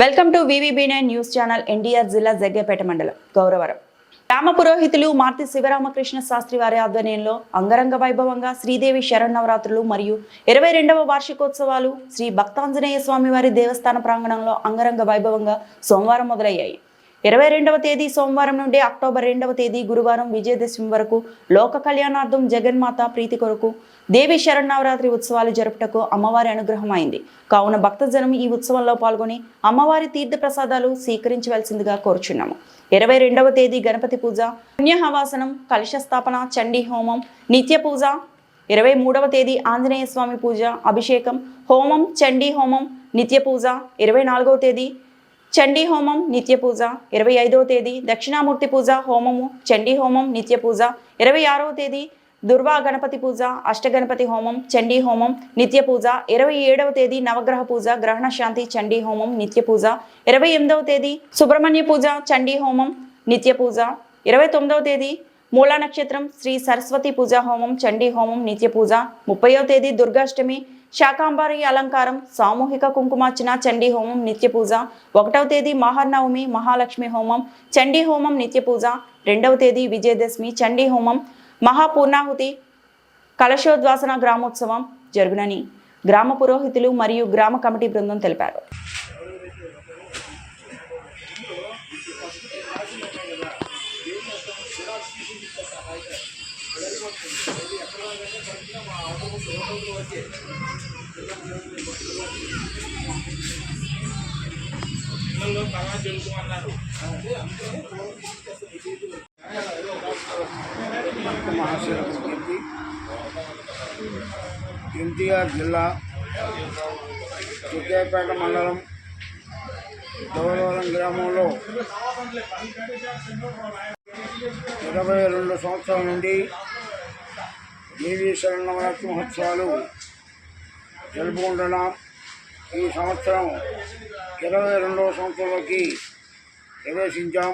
Welcome to VVB nine news channel NTR జిల్లా జగ్గేపేట మండలం. గౌరవరం. రామ పురోహితులు మార్తి శివరామకృష్ణ శాస్త్రి వారి ఆధ్వర్యంలో అంగరంగ వైభవంగా శ్రీదేవి శరణవరాత్రులు మరియు ఇరవై రెండవ వార్షికోత్సవాలు శ్రీ భక్తాంజనేయ స్వామి వారి దేవస్థాన ప్రాంగణంలో అంగరంగ వైభవంగా సోమవారం మొదలయ్యాయి. ఇరవై రెండవ తేదీ సోమవారం నుండి అక్టోబర్ రెండవ తేదీ గురువారం విజయదశమి వరకు లోక కళ్యాణార్థం జగన్మాత ప్రీతి కొరకు దేవి శరణవరాత్రి ఉత్సవాలు జరుపుటకు అమ్మవారి అనుగ్రహం అయింది. కావున భక్తజనం ఈ ఉత్సవంలో పాల్గొని అమ్మవారి తీర్థ ప్రసాదాలు స్వీకరించవలసిందిగా కోరుచున్నాము. ఇరవై రెండవ తేదీ గణపతి పూజ పుణ్యహవాసనం కలుష స్థాపన చండీ హోమం నిత్య పూజ. ఇరవై మూడవ తేదీ ఆంజనేయ స్వామి పూజ అభిషేకం హోమం చండీ హోమం నిత్య పూజ. ఇరవై నాలుగవ తేదీ చండీ హోమం నిత్య పూజ ఇరవై ఐదవ తేదీ దక్షిణామూర్తి పూజ హోమము చండీ హోమం నిత్య పూజ ఇరవై ఆరవ తేదీ దుర్వా గణపతి పూజ అష్టగణపతి హోమం చండీ హోమం నిత్య పూజ ఇరవై ఏడవ తేదీ నవగ్రహ పూజ గ్రహణ శాంతి చండీ హోమం నిత్య పూజ ఇరవై ఎనిమిదవ తేదీ సుబ్రహ్మణ్య పూజ చండీ హోమం నిత్య పూజ ఇరవై తొమ్మిదవ తేదీ మూలా నక్షత్రం శ్రీ సరస్వతి పూజా హోమం చండీ హోమం నిత్య పూజ ముప్పైవ తేదీ దుర్గాష్టమి శాకాంబారి అలంకారం సామూహిక కుంకుమార్చన చండీ హోమం నిత్య పూజ. ఒకటవ తేదీ మహానవమి మహాలక్ష్మి హోమం చండీ హోమం నిత్య పూజ. రెండవ తేదీ విజయదశమి చండీ హోమం మహాపూర్ణాహుతి కలశోద్వాసన గ్రామోత్సవం జరుగునని గ్రామ పురోహితులు మరియు గ్రామ కమిటీ బృందం తెలిపారు. ఎన్టీఆర్ జిల్లా చుక్కేపేట మండలం గౌరవరం గ్రామంలో ఇరవై రెండు సంవత్సరాల నుండి దేవీశ్వర నవరాత్రి మహోత్సవాలు జరుపుకుంటున్నాం. ఈ సంవత్సరం ఇరవై రెండవ సంవత్సరంలోకి ప్రవేశించాం.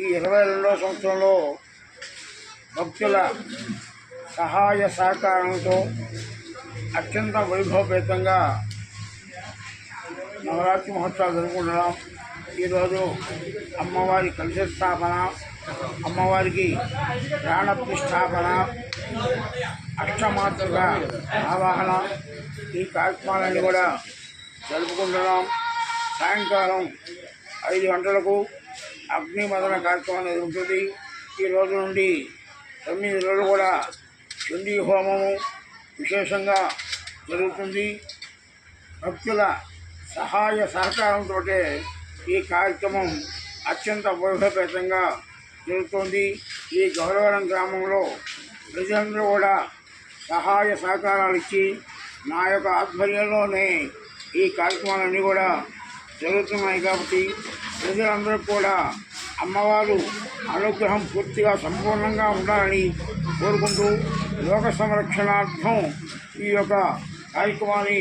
ఈ ఇరవై రెండవ సంవత్సరంలో భక్తుల సహాయ సహకారంతో అత్యంత వైభవపేతంగా నవరాత్రి మహోత్సవాలు జరుపుకుంటున్నాం. ఈరోజు అమ్మవారి కలశ స్థాపన అమ్మవారికి ప్రాణప్రతిష్టాపన అష్టమాతృక ఆవాహన ఈ కార్యక్రమాలన్నీ కూడా జరుపుకుంటున్నాం. సాయంకాలం ఐదు గంటలకు అగ్నిమదన కార్యక్రమం జరుగుతుంది ఈ రోజు నుండి తొమ్మిది రోజులు కూడా చండీ హోమము విశేషంగా జరుగుతుంది. భక్తుల సహాయ సహకారంతో ఈ కార్యక్రమం అత్యంత వైభవపేతంగా జరుగుతోంది. ఈ గౌరవరం గ్రామంలో ప్రజలందరూ కూడా సహాయ సహకారాలు ఇచ్చి నా యొక్క ఆధ్వర్యంలోనే ఈ కార్యక్రమాలన్నీ కూడా జరుగుతున్నాయి కాబట్టి ప్రజలందరూ కూడా అమ్మవారు అనుగ్రహం పూర్తిగా సంపూర్ణంగా ఉండాలని కోరుకుంటూ లోక సంరక్షణార్థం ఈ యొక్క కార్యక్రమాన్ని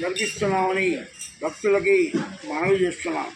జరిపిస్తున్నామని భక్తులకి మనవి చేస్తున్నాం.